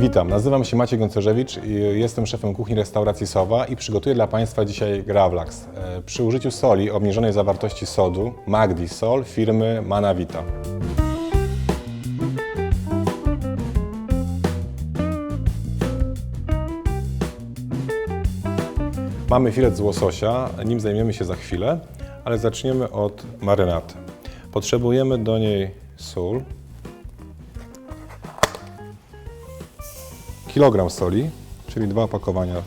Witam, nazywam się Maciej Gącerzewicz i jestem szefem kuchni restauracji Sowa i przygotuję dla Państwa dzisiaj gravlax e, przy użyciu soli obniżonej zawartości sodu Magdi Sol firmy Manavita. Mamy filet z łososia, nim zajmiemy się za chwilę, ale zaczniemy od marynaty. Potrzebujemy do niej sól, kilogram soli, czyli dwa opakowania.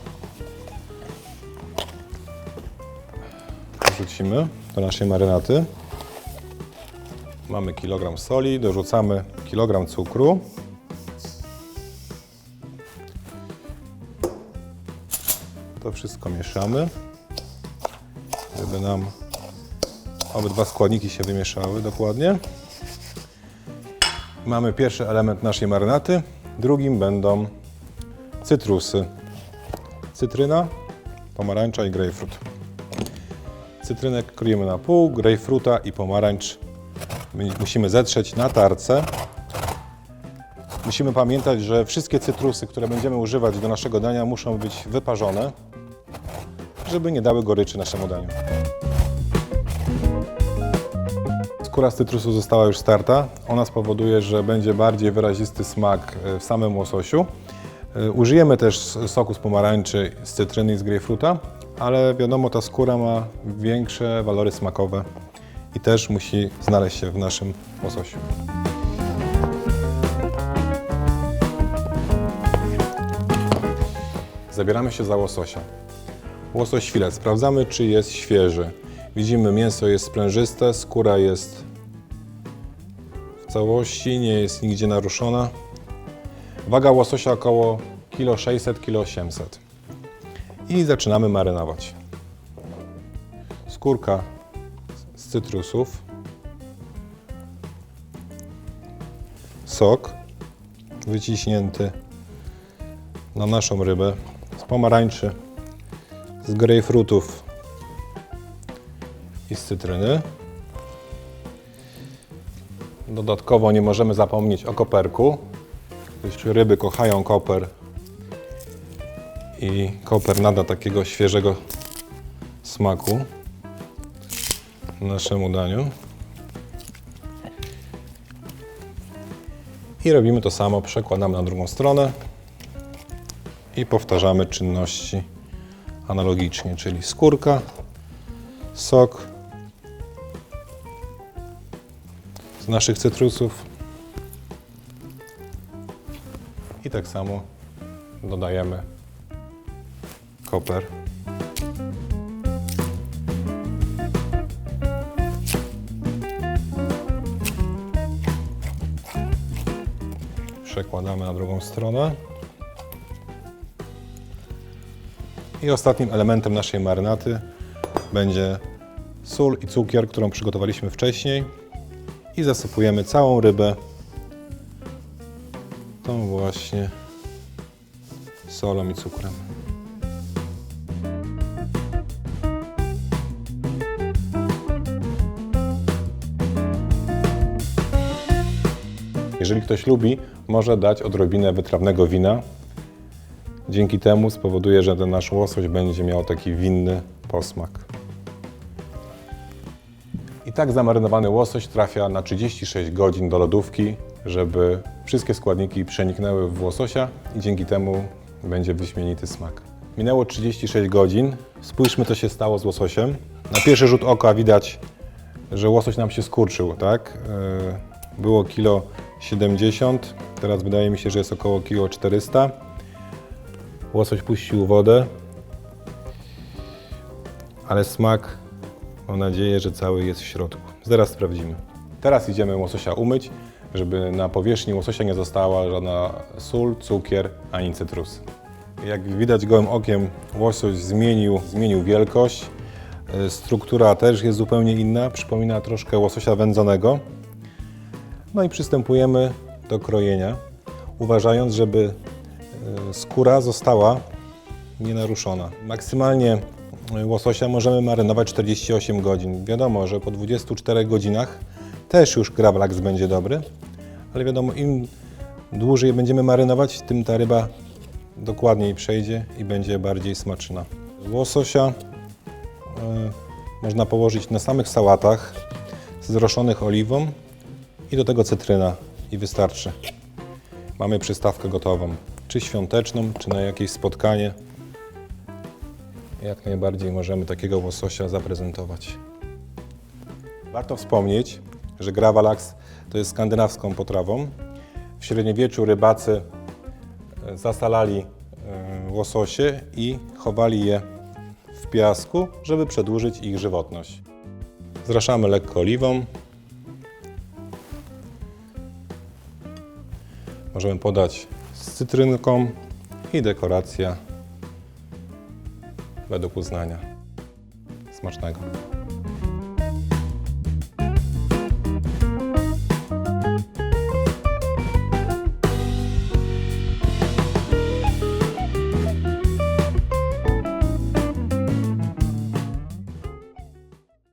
Wrzucimy do naszej marynaty. Mamy kilogram soli, dorzucamy kilogram cukru. To wszystko mieszamy, żeby nam obydwa składniki się wymieszały dokładnie. Mamy pierwszy element naszej marynaty, drugim będą cytrusy. Cytryna, pomarańcza i grejpfrut. Cytrynę kroimy na pół, grejpfruta i pomarańcz musimy zetrzeć na tarce. Musimy pamiętać, że wszystkie cytrusy, które będziemy używać do naszego dania muszą być wyparzone, żeby nie dały goryczy naszemu daniu. Skóra z cytrusu została już starta. Ona spowoduje, że będzie bardziej wyrazisty smak e, w samym łososiu. E, Użyjemy też soku z pomarańczy, z cytryny i z grejpfruta, ale wiadomo, ta skóra ma większe walory smakowe i też musi znaleźć się w naszym łososiu. Zabieramy się za łososia. Łosoś filet. Sprawdzamy, czy jest świeży. Widzimy, mięso jest sprężyste, skóra jest w całości, nie jest nigdzie naruszona. Waga łososia około 1,6 kg 800 kg. I zaczynamy marynować. Skórka z cytrusów. Sok wyciśnięty na naszą rybę z pomarańczy, z grejpfrutów i z cytryny. Dodatkowo nie możemy zapomnieć o koperku. Ryby kochają koper i koper nada takiego świeżego smaku naszemu daniu. I robimy to samo, przekładamy na drugą stronę i powtarzamy czynności analogicznie, czyli skórka, sok z naszych cytrusów i tak samo dodajemy koper. Przekładamy na drugą stronę. I ostatnim elementem naszej marynaty będzie sól i cukier, którą przygotowaliśmy wcześniej. I zasypujemy całą rybę tą właśnie solą i cukrem. Jeżeli ktoś lubi, może dać odrobinę wytrawnego wina. Dzięki temu spowoduje, że ten nasz łosoś będzie miał taki winny posmak. I tak zamarynowany łosoś trafia na 36 godzin do lodówki, żeby wszystkie składniki przeniknęły w łososia i dzięki temu będzie wyśmienity smak. Minęło 36 godzin. Spójrzmy, co się stało z łososiem. Na pierwszy rzut oka widać, że łosoś nam się skurczył, tak? Yy, Było kilo 70, teraz wydaje mi się, że jest około kilo 400. Łosoś puścił wodę, ale smak, mam nadzieję, że cały jest w środku. Zaraz sprawdzimy. Teraz idziemy łososia umyć, żeby na powierzchni łososia nie została żadna sól, cukier ani cytrus. Jak widać gołym okiem, łosoś zmienił, zmienił wielkość. E, Struktura też jest zupełnie inna, przypomina troszkę łososia wędzonego. No i przystępujemy do krojenia, uważając, żeby e, skóra została nienaruszona. Maksymalnie e, łososia możemy marynować 48 godzin. Wiadomo, że po 24 godzinach też już gravlax będzie dobry, ale wiadomo, im dłużej będziemy marynować, tym ta ryba dokładniej przejdzie i będzie bardziej smaczna. Łososia e, można położyć na samych sałatach zroszonych oliwą i do tego cytryna i wystarczy. Mamy przystawkę gotową, czy świąteczną, czy na jakieś spotkanie. Jak najbardziej możemy takiego łososia zaprezentować. Warto wspomnieć, że gravlax to jest skandynawską potrawą. W średniowieczu rybacy e, zasalali e, łososie i chowali je w piasku, żeby przedłużyć ich żywotność. Zraszamy lekko oliwą. Możemy podać z cytrynką i dekoracja według uznania. Smacznego.